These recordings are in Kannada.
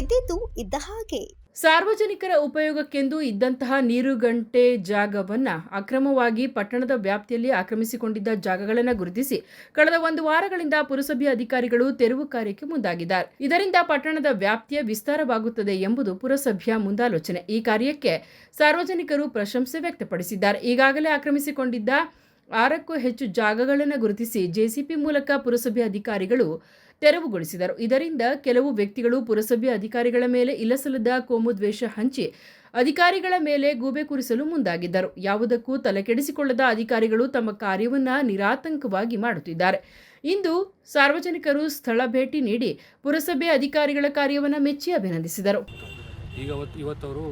ಇದ್ದಿದ್ದು ಇದ್ದ ಹಾಗೆ. ಸಾರ್ವಜನಿಕರ ಉಪಯೋಗಕ್ಕೆಂದು ಇದ್ದಂತಹ ನೀರುಗಂಟೆ ಜಾಗವನ್ನ ಅಕ್ರಮವಾಗಿ ಪಟ್ಟಣದ ವ್ಯಾಪ್ತಿಯಲ್ಲಿ ಆಕ್ರಮಿಸಿಕೊಂಡಿದ್ದ ಜಾಗಗಳನ್ನು ಗುರುತಿಸಿ ಕಳೆದ ಒಂದು ವಾರಗಳಿಂದ ಪುರಸಭೆ ಅಧಿಕಾರಿಗಳು ತೆರವು ಕಾರ್ಯಕ್ಕೆ ಮುಂದಾಗಿದ್ದಾರೆ. ಇದರಿಂದ ಪಟ್ಟಣದ ವ್ಯಾಪ್ತಿಯ ವಿಸ್ತಾರವಾಗುತ್ತದೆ ಎಂಬುದು ಪುರಸಭೆಯ ಮುಂದಾಲೋಚನೆ. ಈ ಕಾರ್ಯಕ್ಕೆ ಸಾರ್ವಜನಿಕರು ಪ್ರಶಂಸೆ ವ್ಯಕ್ತಪಡಿಸಿದ್ದಾರೆ. ಈಗಾಗಲೇ ಆಕ್ರಮಿಸಿಕೊಂಡಿದ್ದ ಆರಕ್ಕೂ ಹೆಚ್ಚು ಜಾಗಗಳನ್ನು ಗುರುತಿಸಿ ಜೆಸಿಪಿ ಮೂಲಕ ಪುರಸಭೆ ಅಧಿಕಾರಿಗಳು ತೆರವುಗೊಳಿಸಿದರು. ಇದರಿಂದ ಕೆಲವು ವ್ಯಕ್ತಿಗಳು ಪುರಸಭೆ ಅಧಿಕಾರಿಗಳ ಮೇಲೆ ಇಲ್ಲಸಲ್ಲದ ಕೋಮು ದ್ವೇಷ ಹಂಚಿ ಅಧಿಕಾರಿಗಳ ಮೇಲೆ ಗೂಬೆ ಕೂರಿಸಲು ಮುಂದಾಗಿದ್ದರು. ಯಾವುದಕ್ಕೂ ತಲೆಕೆಡಿಸಿಕೊಳ್ಳದ ಅಧಿಕಾರಿಗಳು ತಮ್ಮ ಕಾರ್ಯವನ್ನು ನಿರಾತಂಕವಾಗಿ ಮಾಡುತ್ತಿದ್ದಾರೆ. ಇಂದು ಸಾರ್ವಜನಿಕರು ಸ್ಥಳ ಭೇಟಿ ನೀಡಿ ಪುರಸಭೆ ಅಧಿಕಾರಿಗಳ ಕಾರ್ಯವನ್ನು ಮೆಚ್ಚಿ ಅಭಿನಂದಿಸಿದರು. ಈಗ ಅವತ್ತು ಇವತ್ತು ಅವರು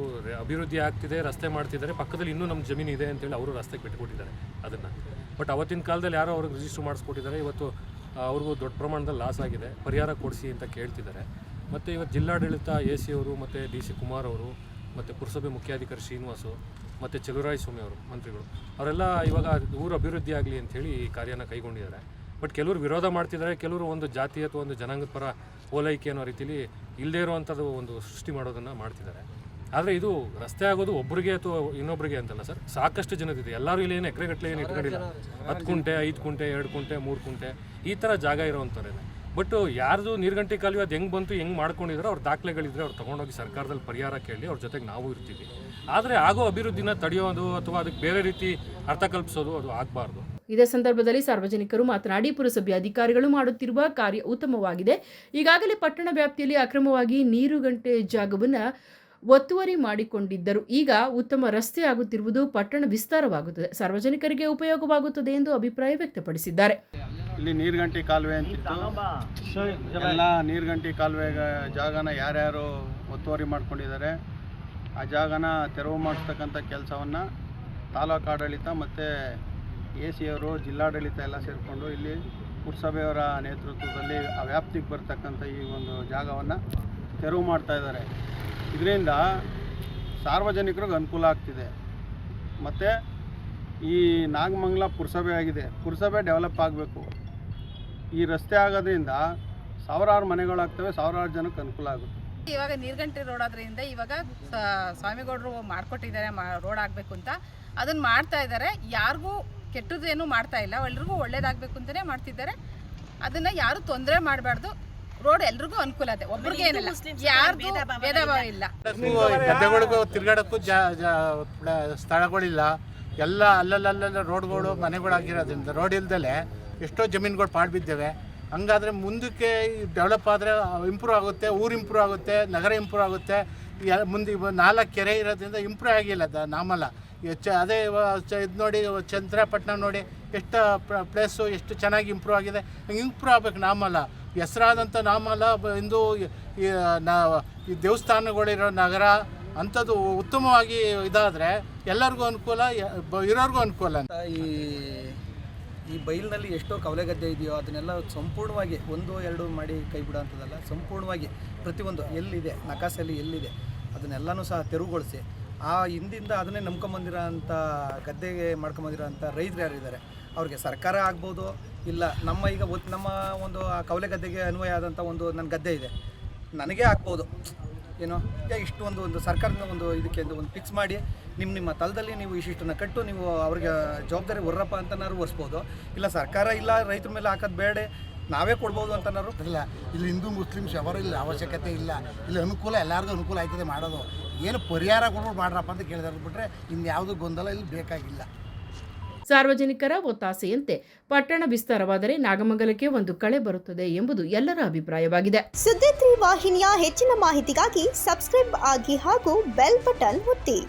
ಅಭಿವೃದ್ಧಿ ಆಗ್ತಿದೆ, ರಸ್ತೆ ಮಾಡ್ತಿದ್ದಾರೆ. ಪಕ್ಕದಲ್ಲಿ ಇನ್ನೂ ನಮ್ಮ ಜಮೀನು ಇದೆ ಅಂತೇಳಿ ಅವರು ರಸ್ತೆಗೆ ಬಿಟ್ಟುಕೊಟ್ಟಿದ್ದಾರೆ ಅದನ್ನು. ಬಟ್ ಅವತ್ತಿನ ಕಾಲದಲ್ಲಿ ಯಾರೋ ಅವ್ರಿಗೆ ರಿಜಿಸ್ಟರ್ ಮಾಡಿಸ್ಕೊಟ್ಟಿದ್ದಾರೆ. ಇವತ್ತು ಅವ್ರಿಗೂ ದೊಡ್ಡ ಪ್ರಮಾಣದಲ್ಲಿ ಲಾಸ್ ಆಗಿದೆ. ಪರಿಹಾರ ಕೊಡಿಸಿ ಅಂತ ಕೇಳ್ತಿದ್ದಾರೆ. ಮತ್ತು ಇವತ್ತು ಜಿಲ್ಲಾಡಳಿತ, ಎ ಸಿ ಅವರು, ಮತ್ತು ಡಿ ಸಿ ಕುಮಾರ್ ಅವರು, ಮತ್ತು ಪುರಸಭೆ ಮುಖ್ಯಾಧಿಕಾರಿ ಶ್ರೀನಿವಾಸು ಮತ್ತು ಚಲುರಾಯ ಸ್ವಾಮಿ ಅವರು, ಮಂತ್ರಿಗಳು. ಅವರೆಲ್ಲ ಇವಾಗ ಊರು ಅಭಿವೃದ್ಧಿ ಆಗಲಿ ಅಂಥೇಳಿ ಈ ಕಾರ್ಯನ ಕೈಗೊಂಡಿದ್ದಾರೆ. ಬಟ್ ಕೆಲವರು ವಿರೋಧ ಮಾಡ್ತಿದ್ದಾರೆ ಕೆಲವರು ಒಂದು ಜಾತಿ ಅಥವಾ ಒಂದು ಜನಾಂಗದ ಪರ ಓಲೈಕೆ ಅನ್ನೋ ರೀತಿಲಿ ಇಲ್ಲದೇ ಇರುವಂಥದ್ದು ಒಂದು ಸೃಷ್ಟಿ ಮಾಡೋದನ್ನು ಮಾಡ್ತಿದ್ದಾರೆ. ಆದರೆ ಇದು ರಸ್ತೆ ಆಗೋದು ಒಬ್ಬರಿಗೆ ಅಥವಾ ಇನ್ನೊಬ್ಬರಿಗೆ ಅಂತಲ್ಲ ಸರ್? ಸಾಕಷ್ಟು ಜನದಿದೆ. ಎಲ್ಲರೂ ಇಲ್ಲಿ ಏನು ಎಕರೆಗಟ್ಟಲೆ ಏನು ಇಟ್ಕೊಂಡಿಲ್ಲ. ಹತ್ತು ಕುಂಟೆ ಐದು ಕುಂಟೆ ಎರಡು ಕುಂಟೆ ಮೂರು ಕುಂಟೆ ಈ ಥರ ಜಾಗ ಇರೋವಂಥವ್ರೇನೆ ಬಟ್ ಯಾರ್ದು ನೀರ್ಗಂಟೆ ಕಾಲುವೆ ಅದು ಹೆಂಗೆ ಬಂತು ಹೆಂಗೆ ಮಾಡ್ಕೊಂಡಿದ್ರೆ ಅವ್ರ ದಾಖಲೆಗಳಿದ್ರೆ ಅವ್ರು ತೊಗೊಂಡೋಗಿ ಸರ್ಕಾರದಲ್ಲಿ ಪರಿಹಾರ ಕೇಳಿ ಅವ್ರ ಜೊತೆಗೆ ನಾವು ಇರ್ತೀವಿ. ಆದರೆ ಆಗೋ ಅಭಿವೃದ್ಧಿನ ತಡೆಯೋದು ಅಥವಾ ಅದಕ್ಕೆ ಬೇರೆ ರೀತಿ ಅರ್ಥ ಕಲ್ಪಿಸೋದು ಅದು ಆಗಬಾರ್ದು. ಇದೇ ಸಂದರ್ಭದಲ್ಲಿ ಸಾರ್ವಜನಿಕರು ಮಾತನಾಡಿ ಪುರಸಭೆ ಅಧಿಕಾರಿಗಳು ಮಾಡುತ್ತಿರುವ ಕಾರ್ಯ ಉತ್ತಮವಾಗಿದೆ. ಈಗಾಗಲೇ ಪಟ್ಟಣ ವ್ಯಾಪ್ತಿಯಲ್ಲಿ ಅಕ್ರಮವಾಗಿ ನೀರು ಗಂಟೆ ಜಾಗವನ್ನು ಒತ್ತುವರಿ ಮಾಡಿಕೊಂಡಿದ್ದರು. ಈಗ ಉತ್ತಮ ರಸ್ತೆ ಆಗುತ್ತಿರುವುದು ಪಟ್ಟಣ ವಿಸ್ತಾರವಾಗುತ್ತದೆ. ಸಾರ್ವಜನಿಕರಿಗೆ ಉಪಯೋಗವಾಗುತ್ತದೆ ಎಂದು ಅಭಿಪ್ರಾಯ ವ್ಯಕ್ತಪಡಿಸಿದ್ದಾರೆ. ಇಲ್ಲಿ ನೀರ್ಗಂಟಿ ಕಾಲುವೆ ಎಲ್ಲ ನೀರ್ಗಂಟಿ ಕಾಲುವೆ ಜಾಗನ ಯಾರ್ಯಾರು ಒತ್ತುವರಿ ಮಾಡ್ಕೊಂಡಿದ್ದಾರೆ, ಆ ಜಾಗನ ತೆರವು ಮಾಡಿಸ್ತಕ್ಕಂಥ ಕೆಲಸವನ್ನು ತಾಲೂಕು ಆಡಳಿತ ಮತ್ತು ಎ ಸಿ ಅವರು ಜಿಲ್ಲಾಡಳಿತ ಎಲ್ಲ ಸೇರಿಕೊಂಡು ಇಲ್ಲಿ ಪುರಸಭೆಯವರ ನೇತೃತ್ವದಲ್ಲಿ ಆ ವ್ಯಾಪ್ತಿಗೆ ಬರ್ತಕ್ಕಂಥ ಈ ಒಂದು ಜಾಗವನ್ನು ತೆರವು ಮಾಡ್ತಾ ಇದ್ದಾರೆ. ಇದರಿಂದ ಸಾರ್ವಜನಿಕರಿಗೆ ಅನುಕೂಲ ಆಗ್ತಿದೆ. ಮತ್ತು ಈ ನಾಗಮಂಗಲ ಪುರಸಭೆ ಆಗಿದೆ. ಪುರಸಭೆ ಡೆವಲಪ್ ಆಗಬೇಕು. ಈ ರಸ್ತೆ ಆಗೋದ್ರಿಂದ ಸಾವಿರಾರು ಮನೆಗಳಾಗ್ತವೆ, ಸಾವಿರಾರು ಜನಕ್ಕೆ ಅನುಕೂಲ ಆಗುತ್ತೆ. ಇವಾಗ ನೀರ್ಗಂಟಿ ರೋಡ್ ಆದ್ರಿಂದ ಇವಾಗ ಸ್ವಾಮಿಗೌಡರು ಮಾಡ್ಕೊಟ್ಟಿದ್ದಾರೆ ರೋಡ್ ಆಗಬೇಕು ಅಂತ. ಅದನ್ನ ಮಾಡ್ತಾ ಇದ್ದಾರೆ. ಯಾರಿಗೂ ಕೆಟ್ಟದೇನು ಮಾಡ್ತಾ ಇಲ್ಲ. ಎಲ್ರಿಗೂ ಒಳ್ಳೇದಾಗಬೇಕು ಅಂತಾನೆ ಮಾಡ್ತಿದ್ದಾರೆ. ಅದನ್ನ ಯಾರು ತೊಂದರೆ ಮಾಡಬಾರ್ದು. ರೋಡ್ ಎಲ್ರಿಗೂ ಅನುಕೂಲ ಇದೆ ಒಬ್ರಿಗೆ ಏನಿಲ್ಲ. ಯಾರ್ದು ಭೇದ ಭಾವ ಇಲ್ಲ. ಗದ್ದೆಗಳಿಗೂ ತಿರ್ಗಾಡಕ್ಕೂ ಸ್ಥಳಗಳಿಲ್ಲ. ಎಲ್ಲ ಅಲ್ಲಲ್ಲಲ್ಲ ರೋಡ್ಗಳು ಮನೆಗಳಾಗಿರೋದ್ರಿಂದ ರೋಡ್ ಇಲ್ದಲೆ ಎಷ್ಟೋ ಜಮೀನುಗಳು ಪಾಳು ಬಿದ್ದೇವೆ ಹಂಗಾದ್ರೆ ಮುಂದಕ್ಕೆ ಡೆವಲಪ್ ಆದರೆ ಇಂಪ್ರೂವ್ ಆಗುತ್ತೆ, ಊರು ಇಂಪ್ರೂವ್ ಆಗುತ್ತೆ, ನಗರ ಇಂಪ್ರೂವ್ ಆಗುತ್ತೆ. ಮುಂದೆ ನಾಲ್ಕು ಕೆರೆ ಇರೋದ್ರಿಂದ ಇಂಪ್ರೂವ್ ಆಗಿಲ್ಲ ದ ನಾಮಲ್ಲ. ಹೆಚ್ಚ ಅದೇ ಇದು ನೋಡಿ ಚಂದ್ರಪಟ್ಟಣ ನೋಡಿ, ಎಷ್ಟು ಪ್ಲೇಸು ಎಷ್ಟು ಚೆನ್ನಾಗಿ ಇಂಪ್ರೂವ್ ಆಗಿದೆ. ಹಂಗೆ ಇಂಪ್ರೂವ್ ಆಗ್ಬೇಕು ನಾಮಲ್ಲ. ಹೆಸರಾದಂಥ ನಾಮಲ್ಲ ಇಂದು ನಾ- ಈ ದೇವಸ್ಥಾನಗಳಿರೋ ನಗರ, ಅಂಥದ್ದು ಉತ್ತಮವಾಗಿ ಇದಾದರೆ ಎಲ್ಲರಿಗೂ ಅನುಕೂಲ ಇರೋರಿಗೂ ಅನುಕೂಲ ಅಂತ. ಈ ಈ ಬೈಲಿನಲ್ಲಿ ಎಷ್ಟೋ ಕವಲೆ ಗದ್ದೆ ಇದೆಯೋ ಅದನ್ನೆಲ್ಲ ಸಂಪೂರ್ಣವಾಗಿ ಒಂದು ಎರಡು ಮಾಡಿ ಕೈ ಬಿಡೋಂಥದ್ದಲ್ಲ ಸಂಪೂರ್ಣವಾಗಿ ಪ್ರತಿಯೊಂದು ಎಲ್ಲಿದೆ ನಕಾಸಲ್ಲಿ ಎಲ್ಲಿದೆ, ಅದನ್ನೆಲ್ಲನೂ ಸಹ ತೆರವುಗೊಳಿಸಿ, ಆ ಹಿಂದಿಂದ ಅದನ್ನೇ ನಂಬ್ಕೊಂಬಂದಿರೋ ಅಂಥ ಗದ್ದೆಗೆ ಮಾಡ್ಕೊಂಬಂದಿರೋ ಅಂಥ ರೈತರು ಯಾರಿದ್ದಾರೆ ಅವ್ರಿಗೆ ಸರ್ಕಾರ ಆಗ್ಬೋದು, ಇಲ್ಲ ನಮ್ಮ ಈಗ ನಮ್ಮ ಒಂದು ಆ ಕವಲೆ ಗದ್ದೆಗೆ ಅನ್ವಯ ಆದಂಥ ಒಂದು ನನ್ನ ಗದ್ದೆ ಇದೆ, ನನಗೇ ಆಗ್ಬೋದು. ಏನು ಇಷ್ಟು ಒಂದು ಒಂದು ಸರ್ಕಾರದ ಒಂದು ಇದಕ್ಕೆ ಒಂದು ಫಿಕ್ಸ್ ಮಾಡಿ ನಿಮ್ಮ ನಿಮ್ಮ ತಲದಲ್ಲಿ ನೀವು ಇಷ್ಟಿಷ್ಟನ್ನು ಕಟ್ಟು, ನೀವು ಅವ್ರಿಗೆ ಜವಾಬ್ದಾರಿ ಹೊರಪ್ಪ ಅಂತನಾರು ಒರೆಸ್ಬೋದು. ಇಲ್ಲ ಸರ್ಕಾರ ಇಲ್ಲ, ರೈತರ ಮೇಲೆ ಹಾಕೋದು ಬೇಡ, ನಾವೇ ಕೊಡ್ಬೋದು ಅಂತನಾರು? ಇಲ್ಲ, ಇಲ್ಲಿ ಹಿಂದೂ ಮುಸ್ಲಿಮ್ಸ್ ಯಾರು ಇಲ್ಲಿ ಅವಶ್ಯಕತೆ ಇಲ್ಲ. ಇಲ್ಲಿ ಅನುಕೂಲ, ಎಲ್ಲರಿಗೂ ಅನುಕೂಲ ಆಯ್ತದೆ ಮಾಡೋದು. ಏನು ಪರಿಹಾರ ಕೊಡ್ಬಿಟ್ಟು ಮಾಡ್ರಪ್ಪ ಅಂತ ಕೇಳಿದಾರೆ ಬಿಟ್ರೆ ಇನ್ಯಾವುದು ಗೊಂದಲ ಇಲ್ಲಿ ಬೇಕಾಗಿಲ್ಲ. ಸಾರ್ವಜನಿಕರ ಒತ್ತಾಸೆಯಂತೆ ಪಟ್ಟಣ ವಿಸ್ತಾರವಾದರೆ ನಾಗಮಂಗಲಕ್ಕೆ ಒಂದು ಕಳೆ ಬರುತ್ತದೆ ಎಂಬುದು ಎಲ್ಲರ ಅಭಿಪ್ರಾಯವಾಗಿದೆ. ಸುದ್ದಿ ವಾಹಿನಿಯ ಹೆಚ್ಚಿನ ಮಾಹಿತಿಗಾಗಿ ಸಬ್ಸ್ಕ್ರೈಬ್ ಆಗಿ ಹಾಗೂ ಬೆಲ್ ಬಟನ್ ಒತ್ತಿ.